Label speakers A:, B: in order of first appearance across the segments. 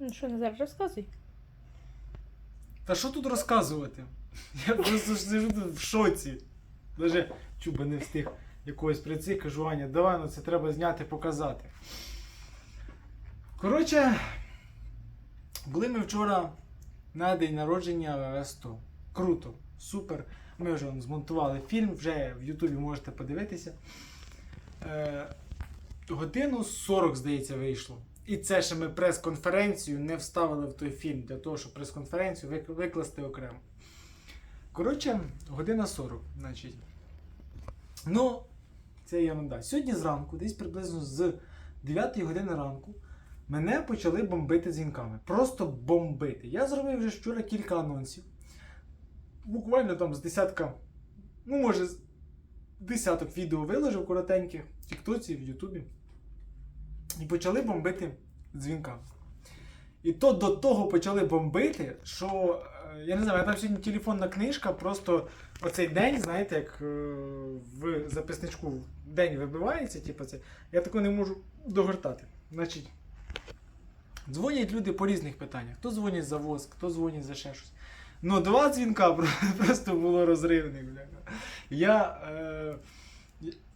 A: Ну що, Назар, розказуй.
B: Та що тут розказувати? Я просто сижу в шоці. Даже чуба не встиг якогось прийти, кажу, Аня, давай ну це треба зняти, показати. Коротше, були ми вчора на день народження ВВС-100. Круто, супер. Ми вже змонтували фільм, вже в Ютубі можете подивитися. Е, годину 40, здається, вийшло. І це ще ми прес-конференцію не вставили в той фільм для того, щоб прес-конференцію викласти окремо. Коротше, година 40, значить. Ну, це я ерунда. Сьогодні зранку, десь приблизно з 9 години ранку, мене почали бомбити дзвінками. Просто бомбити. Я зробив вже вчора кілька анонсів. Буквально там з десятка, ну, може, десяток відео виложив коротеньких в Тіктоці, в Ютубі. І почали бомбити дзвінками. І то до того почали бомбити, що е, я не знаю, там сьогодні телефонна книжка, просто оцей день, знаєте, як е, в записничку день вибивається, типу це, я такого не можу догортати. Значить, дзвонять люди по різних питаннях. Хто дзвонить за воск, хто дзвонить за ще щось. Ну, два дзвінка просто було розривних. Я, е,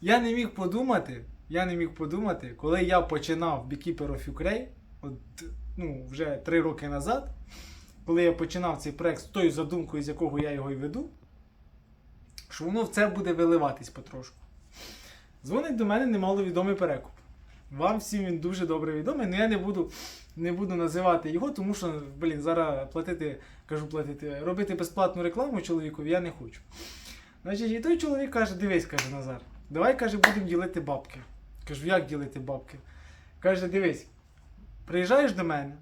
B: я не міг подумати, я не міг подумати, коли я починав Beekeeper of Ukraine, от, ну, вже три роки назад, коли я починав цей проект з тою задумкою, з якого я його і веду, що воно в це буде виливатись потрошку. Дзвонить до мене немаловідомий перекуп. Вам всім він дуже добре відомий, але я не буду, не буду називати його, тому що, блін, зараз платити, кажу платити, робити безплатну рекламу чоловікові я не хочу. Значить, і той чоловік каже: дивись, каже Назар, давай каже, будемо ділити бабки. Кажу, як ділити бабки? Каже, дивись, приїжджаєш до мене,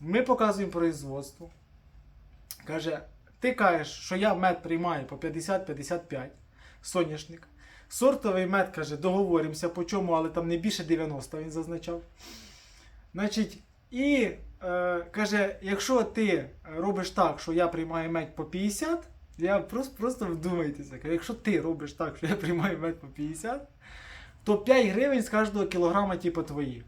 B: ми показуємо производство. Каже, ти кажеш, що я мед приймаю по 50-55, соняшник. Сортовий мед каже, договоримося по чому, але там не більше 90 він зазначав. Значить, і е, каже, якщо ти робиш так, що я приймаю мед по 50, я просто, просто вдумайтеся, якщо ти робиш так, що я приймаю мед по 50, то 5 гривень з кожного кілограма, типу, твої.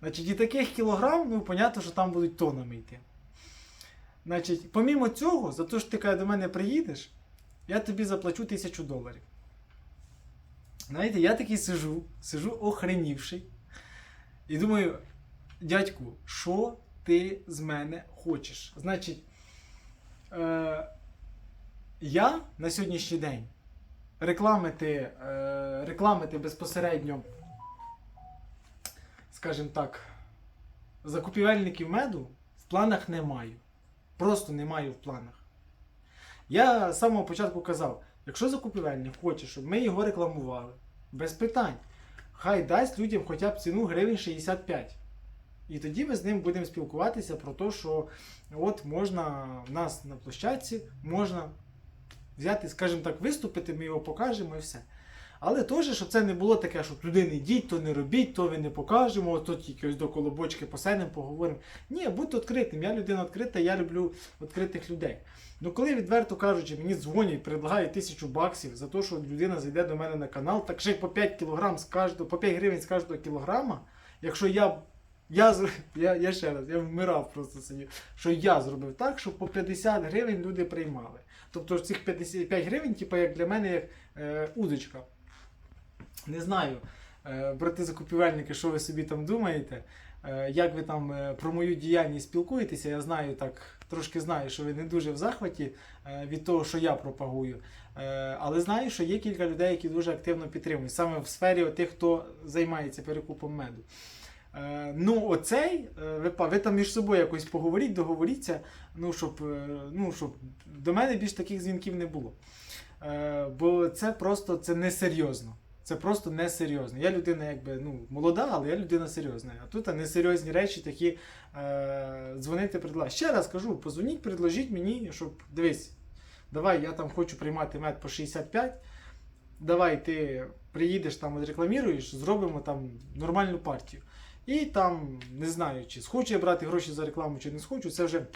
B: Значить, і таких кілограм, ну, понятно, що там будуть тонами йти. Значить, помімо цього, за те, що ти каже, до мене приїдеш, я тобі заплачу тисячу доларів. Знаєте, я такий сижу, сижу охренівший. І думаю, дядьку, що ти з мене хочеш? Значить, е, я на сьогоднішній день рекламити, е, рекламити безпосередньо, скажімо так, закупівельників меду в планах не маю. Просто не маю в планах. Я з самого початку казав, якщо закупівельник хоче, щоб ми його рекламували, без питань, хай дасть людям хоча б ціну гривень 65. І тоді ми з ним будемо спілкуватися про те, що от можна в нас на площадці, можна взяти, скажімо так, виступити, ми його покажемо і все. Але теж, щоб це не було таке, що туди не йдіть, то не робіть, то ви не покажемо, то тільки ось до колобочки посидимо, поговоримо. Ні, будьте відкритим. Я людина відкрита, я люблю відкритих людей. Ну коли відверто кажучи, мені дзвонять, предлагають тисячу баксів за те, що людина зайде до мене на канал, так ще й по 5 кілограм з кожного, по 5 гривень з кожного кілограма, якщо я. Я, я, я ще раз, я вмирав просто сидів, що я зробив так, щоб по 50 гривень люди приймали. Тобто цих 55 гривень, типу, як для мене, як е, удочка. Не знаю, е, брати закупівельники, що ви собі там думаєте, е, як ви там е, про мою діяльність спілкуєтеся, я знаю так, трошки знаю, що ви не дуже в захваті е, від того, що я пропагую. Е, але знаю, що є кілька людей, які дуже активно підтримують, саме в сфері тих, хто займається перекупом меду. Е, ну, оцей, е, ви, ви там між собою якось поговоріть, договоріться, ну, щоб, е, ну, щоб до мене більш таких дзвінків не було. Бо це просто це несерйозно. Це просто несерйозно. Я людина якби ну, молода, але я людина серйозна. А тут несерйозні речі такі е, дзвонити предлагати. Ще раз кажу, позвоніть, предложіть мені, щоб дивись, давай, я там хочу приймати мед по 65. Давай ти приїдеш там, рекламіруєш, зробимо там нормальну партію. І там, не знаю, чи схочу я брати гроші за рекламу, чи не схочу, це вже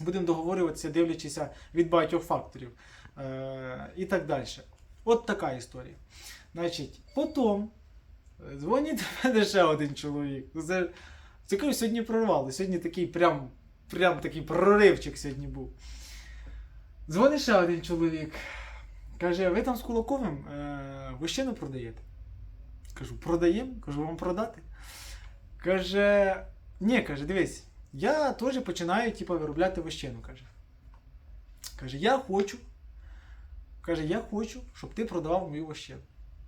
B: будемо договорюватися, дивлячися від багатьох факторів. Е, і так далі. От така історія. Значить, потім е, дзвонить до мене ще один чоловік. Ну, Це, Це сьогодні прорвало. Сьогодні такий прям, прям такий проривчик сьогодні був. Дзвонить ще один чоловік. Каже, ви там з Кулаковим е, вищину продаєте? Кажу, продаємо? Кажу, вам продати? Каже, ні, каже, дивись, я теж починаю типу, виробляти вищину. Каже. Каже, я хочу. Каже, я хочу, щоб ти продавав мою вощину.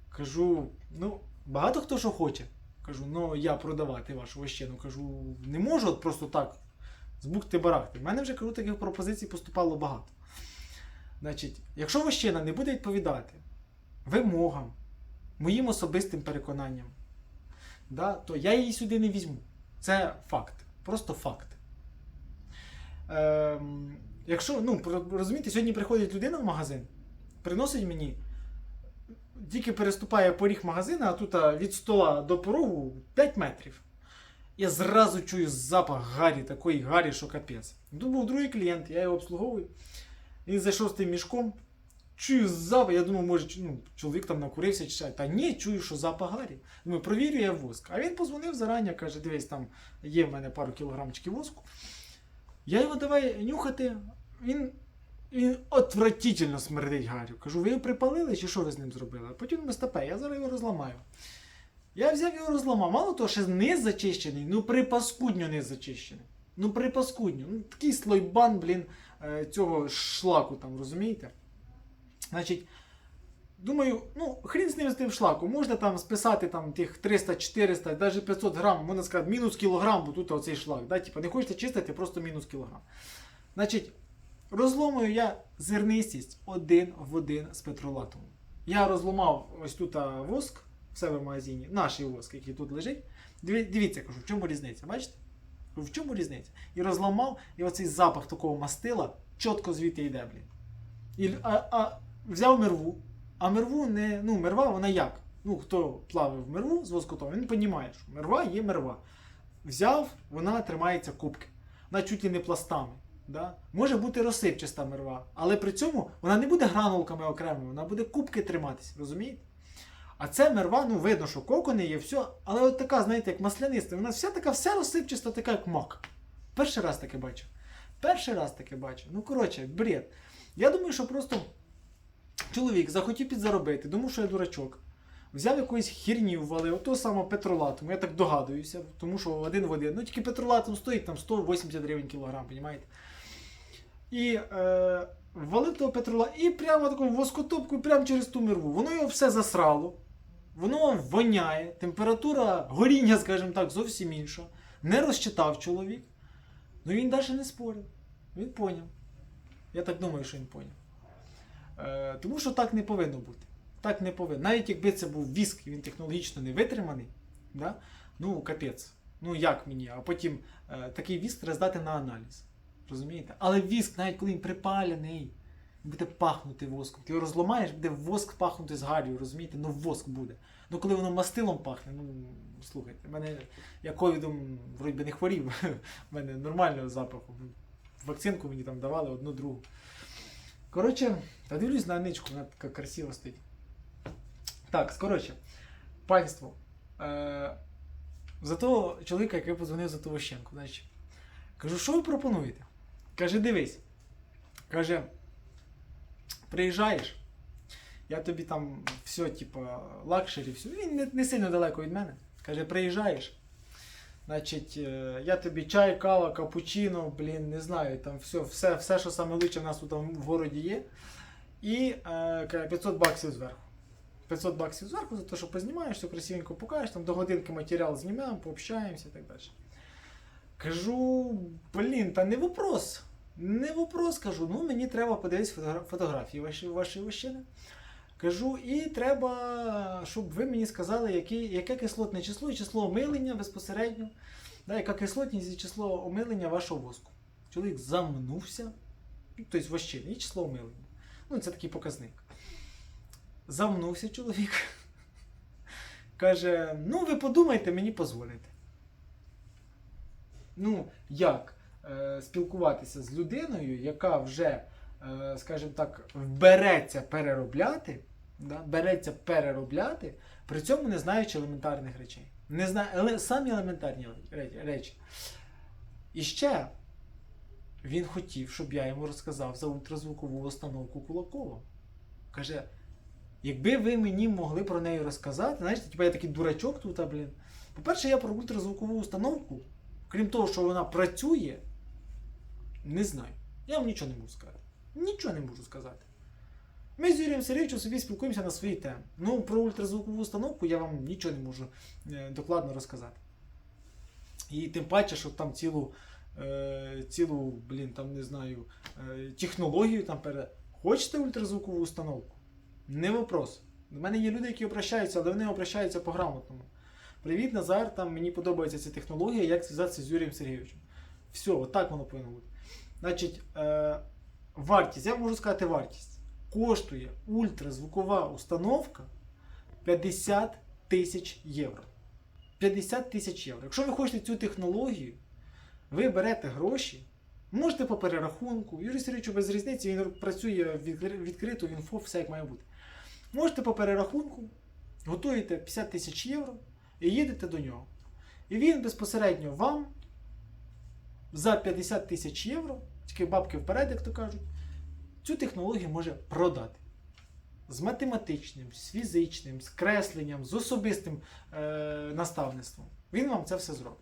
B: Кажу, ну, багато хто що хоче. Кажу, ну я продавати вашу вощину. Кажу, не можу от просто так з бухти барахти. У мене вже кажу, таких пропозицій поступало багато. Значить, якщо вощина не буде відповідати вимогам, моїм особистим переконанням, да, то я її сюди не візьму. Це факт. Просто факт. Ем, якщо, ну, розумієте, сьогодні приходить людина в магазин, приносить мені, тільки переступає поріг магазину, а тут від стола до порогу 5 метрів. Я зразу чую запах гарі, такої гарі, що капець. Тут був другий клієнт, я його обслуговую. Він зайшов з тим мішком. Чую запах, я думав, може, ну, чоловік там накурився чи що. Та ні, чую, що запах гарі. Думаю, провірю я воск. А він позвонив зарані, каже, дивись, там є в мене пару кілограмчиків воску. Я його давай нюхати. Він, він отвратительно смердить Гарю. Кажу, ви його припалили чи що ви з ним зробили? А потім він стопе, я зараз його розламаю. Я взяв його розламав. Мало того, що низ зачищений, ну припаскудньо низ зачищений. Ну припаскудньо. Ну, такий слойбан, блін, е, цього шлаку там, розумієте? Значить, думаю, ну, хрін з ним з тим шлаком. Можна там списати там тих 300-400, навіть 500 грам, можна сказати, мінус кілограм, бо тут оцей шлак. Да? Типа, не хочете чистити, просто мінус кілограм. Значить, розломую я зернистість один в один з петролатом. Я розломав ось тут воск в себе в магазині, наш воск, який тут лежить. Дивіться, кажу, в чому різниця, бачите? В чому різниця? І розламав, і оцей запах такого мастила чітко звідти йде, блін. І, а, а взяв мерву, а мерву не. Ну, мерва, вона як? Ну, хто плавив мерву з воскотом, він розуміє, що мерва є мерва. Взяв, вона тримається кубки. Вона чуть і не пластами. Да? Може бути розсипчаста мерва, але при цьому вона не буде гранулками окремо, вона буде кубки триматися, розумієте? А це мерва, ну видно, що кокони є, все, але от така, знаєте, як масляниста, вона вся така, вся розсипчаста, така, як мак. Перший раз таке бачив. Перший раз таке бачив. Ну, коротше, бред. Я думаю, що просто чоловік захотів підзаробити, думав, що я дурачок. Взяв якоїсь хірні ввалив, ото саме петролатом, я так догадуюся, тому що один в один. Ну тільки петролатом стоїть там 180 гривень кілограм, розумієте? І е, ввалив того петрола і прямо таку воскотопку, прямо через ту мирву. Воно його все засрало, воно воняє, температура горіння, скажімо так, зовсім інша. Не розчитав чоловік. Ну він навіть не спорив. Він поняв. Я так думаю, що він поняв. Е, тому що так не повинно бути. Так не повинно. Навіть якби це був віск, він технологічно не витриманий, да? ну капець. Ну як мені? А потім е, такий віск треба на аналіз. Розумієте? Але віск, навіть коли він припалений, буде пахнути воском. Ти його розламаєш, буде воск пахнути з гарію, розумієте? Ну воск буде. Ну коли воно мастилом пахне, ну слухайте, мене я ковідом вроді би не хворів, в мене нормального запаху. Вакцинку мені там давали одну другу. Коротше, та дивлюсь на ничку, вона така красива стоїть. Так, коротше, панство. Е, за того чоловіка, який позвонив за ту Ващенку, значить, кажу, що ви пропонуєте? Каже, дивись. Каже, приїжджаєш, я тобі там все, типа, лакшері, все. Він не, не сильно далеко від мене. Каже, приїжджаєш. Значить, е, я тобі чай, кава, капучино, блін, не знаю, там все, все, все що саме в нас тут в городі є. І е, 500 баксів зверху. 500 баксів зверху за те, що познімаєш, все красивенько покажеш, там до годинки матеріал знімемо, пообщаємося і так далі. Кажу, блін, та не вопрос. Не вопрос, кажу. Ну, мені треба подивитися фотографії ваші, ваші вощини. Кажу, і треба, щоб ви мені сказали, які, яке кислотне число і число омилення безпосередньо. Да, яка кислотність і число омилення вашого воску. Чоловік замнувся, ну, тобто вощини, і число омилення. Ну, це такий показник. Замнувся чоловік. Каже: ну, ви подумайте, мені дозволите. Ну, як е, спілкуватися з людиною, яка вже, скажімо так, береться переробляти, да, береться переробляти, при цьому не знаючи елементарних речей. Не але самі елементарні речі. І ще він хотів, щоб я йому розказав за ультразвукову установку Кулакова. Каже, якби ви мені могли про неї розказати, знаєте, типу я такий дурачок тут, а, блін. По-перше, я про ультразвукову установку, крім того, що вона працює, не знаю. Я вам нічого не можу сказати. Нічого не можу сказати. Ми з Юрієм Сергійовичем собі спілкуємося на свої теми. Ну, про ультразвукову установку я вам нічого не можу е, докладно розказати. І тим паче, що там цілу, е, цілу, блін, там не знаю, е, технологію там пере. Хочете ультразвукову установку? Не вопрос. До мене є люди, які обращаються, але вони обращаються по-грамотному. Привіт, Назар, там мені подобається ця технологія, як зв'язатися з Юрієм Сергійовичем. Все, отак воно повинно бути. Значить, вартість, я можу сказати вартість. Коштує ультразвукова установка 50 тисяч євро. 50 тисяч євро. Якщо ви хочете цю технологію, ви берете гроші, можете по перерахунку. Юрій Сергійович без різниці, він працює відкри- відкрито, інфо, все як має бути. Можете по перерахунку, готуєте 50 тисяч євро і їдете до нього. І він безпосередньо вам за 50 тисяч євро, тільки бабки вперед, як то кажуть, цю технологію може продати. З математичним, з фізичним, з кресленням, з особистим е, наставництвом. Він вам це все зробить.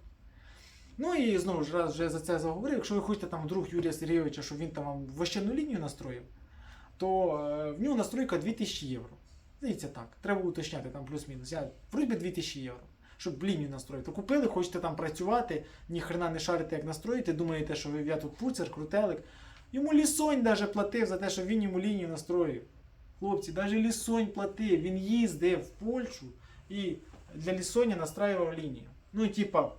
B: Ну і знову ж раз вже за це заговорив. Якщо ви хочете там вдруг Юрія Сергійовича, щоб він там вам вощену лінію настроїв, то е, в нього настройка 2000 євро. Здається так, треба уточняти там плюс-мінус. Я вроді 2000 євро. Щоб лінію настроїти. Купили, хочете там працювати, ні хрена не шарите, як настроїти, думаєте, що ви я тут пуцер, крутелик. Йому лісонь даже платив за те, що він йому лінію настроїв. Хлопці, навіть лісонь платив. Він їздив в Польщу і для лісоня настраював лінію. Ну, типа,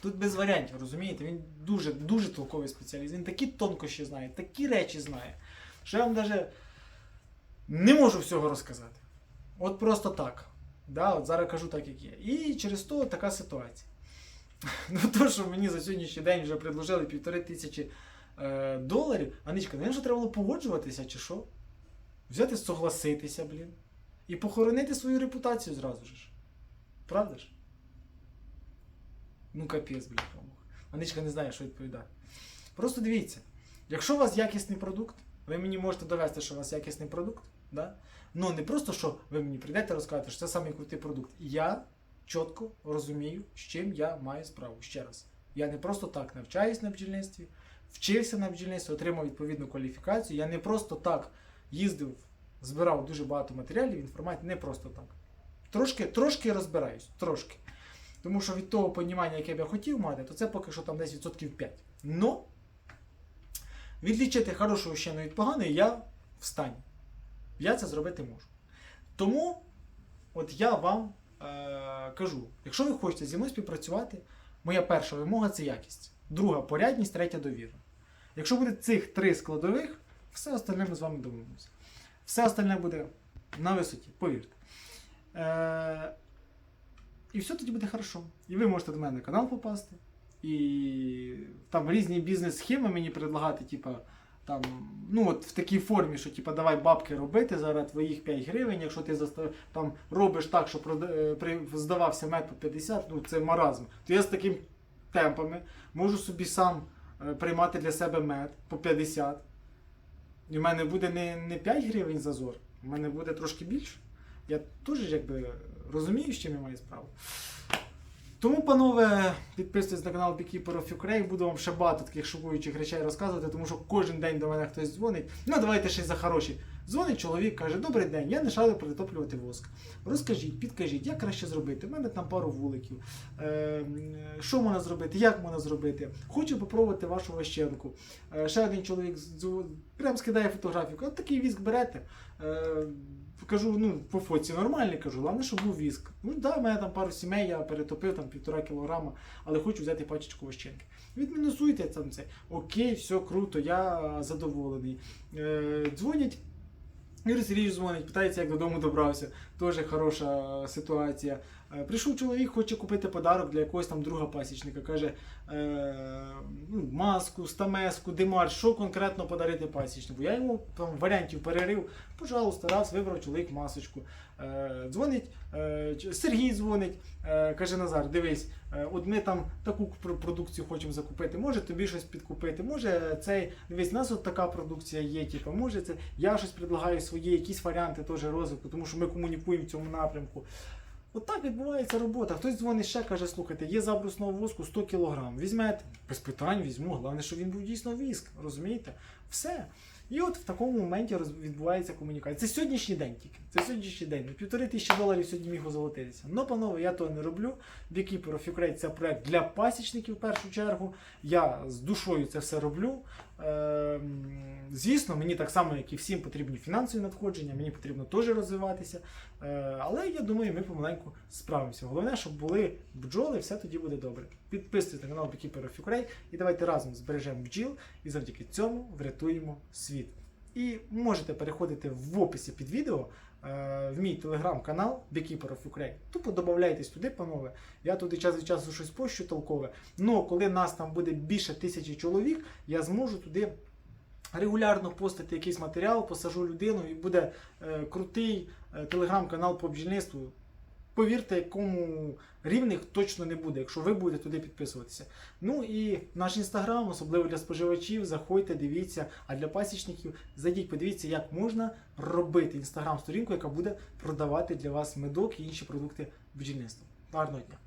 B: тут без варіантів, розумієте? Він дуже, дуже толковий спеціаліст. Він такі тонкощі знає, такі речі знає, що я вам навіть не можу всього розказати. От просто так. Да, от зараз кажу так, як є. І через то така ситуація. Ну, то, що мені за сьогоднішній день вже предложили півтори тисячі е, доларів, Аничка, ну що треба було погоджуватися, чи що? Взяти, согласитися, блін. І похоронити свою репутацію зразу ж. Правда ж? Ну, капець, блін. Аничка не знає, що відповідати. Просто дивіться, якщо у вас якісний продукт, ви мені можете довести, що у вас якісний продукт, да? ну не просто, що ви мені прийдете розказати, що це самий крутий продукт. Я чітко розумію, з чим я маю справу. Ще раз. Я не просто так навчаюсь на бджільництві, вчився на бджільництві, отримав відповідну кваліфікацію. Я не просто так їздив, збирав дуже багато матеріалів, інформації, не просто так. Трошки, трошки розбираюсь, трошки. Тому що від того понімання, яке б я хотів мати, то це поки що там десь відсотків 5. Но відлічити хорошу вщину від поганої я в стані. Я це зробити можу. Тому от я вам е- кажу, якщо ви хочете зі мною співпрацювати, моя перша вимога це якість. Друга порядність, третя довіра. Якщо буде цих три складових, все остальне ми з вами домовимося. Все остальне буде на висоті, повірте. Е- і все тоді буде хорошо. І ви можете до мене на канал попасти. І там різні бізнес-схеми мені предлагати, типа, там, ну от в такій формі, що типа, давай бабки робити, зараз твоїх 5 гривень, якщо ти там, робиш так, що е, здавався мед по 50, ну це маразм. То я з такими темпами можу собі сам е, приймати для себе мед по 50. І в мене буде не, не 5 гривень зазор, в мене буде трошки більше. Я теж якби розумію, з чим я маю справу. Тому, панове, підписуйтесь на канал Beekeeper of Ukraine, буду вам ще багато таких шокуючих речей розказувати, тому що кожен день до мене хтось дзвонить. Ну, давайте ще й за хороші. Дзвонить чоловік, каже: Добрий день, я не шарю притоплювати воск. Розкажіть, підкажіть, як краще зробити? У мене там пару вуликів. Е, що можна зробити, як можна зробити? Хочу попробувати вашу ващенку. Е, ще один чоловік прям скидає фотографію. От такий віск берете. Е, Кажу, ну, по фоці нормальний, кажу, головне, щоб був віск. Ну да, в мене там пару сімей, я перетопив там півтора кілограма, але хочу взяти пачечку вощинки. Відмінусуйте там це. Окей, все круто, я задоволений. Е, дзвонять. Юрій Сергійович дзвонить, питається, як додому добрався. теж хороша ситуація. Е, Прийшов чоловік, хоче купити подарок для якогось там друга пасічника. Каже, е, ну, маску, стамеску, димар, що конкретно подарити пасічнику. Я йому там варіантів перерив. Пожалуйста, раз вибрав чоловік масочку. Е, дзвонить, е, Сергій дзвонить, е, каже Назар, дивись, е, от ми там таку продукцію хочемо закупити, може тобі щось підкупити, може цей, дивись, у нас от така продукція є, типу, може це, я щось предлагаю свої, якісь варіанти теж розвитку, тому що ми комунікуємо в цьому напрямку. От відбувається робота. Хтось дзвонить ще, каже, слухайте, є забрусного воску 100 кг. Візьмете, без питань візьму. Головне, щоб він був дійсно віск, розумієте? Все. І от в такому моменті відбувається комунікація. Це сьогоднішній день тільки. Це сьогоднішній день. Півтори тисячі доларів сьогодні міг озолотитися. Ну, панове, я того не роблю. Of Ukraine це проект для пасічників в першу чергу. Я з душою це все роблю. Ем, звісно, мені так само, як і всім, потрібні фінансові надходження, мені потрібно теж розвиватися. Е, але я думаю, ми помаленьку справимося. Головне, щоб були бджоли, все тоді буде добре. Підписуйтесь на канал Beekeeper Ukraine і давайте разом збережемо бджіл і завдяки цьому врятуємо світ. І можете переходити в описі під відео в мій телеграм-канал Beekeeper of Ukraine. Тупо додавайтесь туди, панове. Я туди час від часу щось пощу толкове. Ну, коли нас там буде більше тисячі чоловік, я зможу туди регулярно постити якийсь матеріал, посажу людину і буде е, крутий е, телеграм-канал по бджільництву. Повірте, якому рівних точно не буде, якщо ви будете туди підписуватися. Ну і наш інстаграм, особливо для споживачів, заходьте, дивіться. А для пасічників зайдіть, подивіться, як можна робити інстаграм-сторінку, яка буде продавати для вас медок і інші продукти бджільництва. Гарного дня!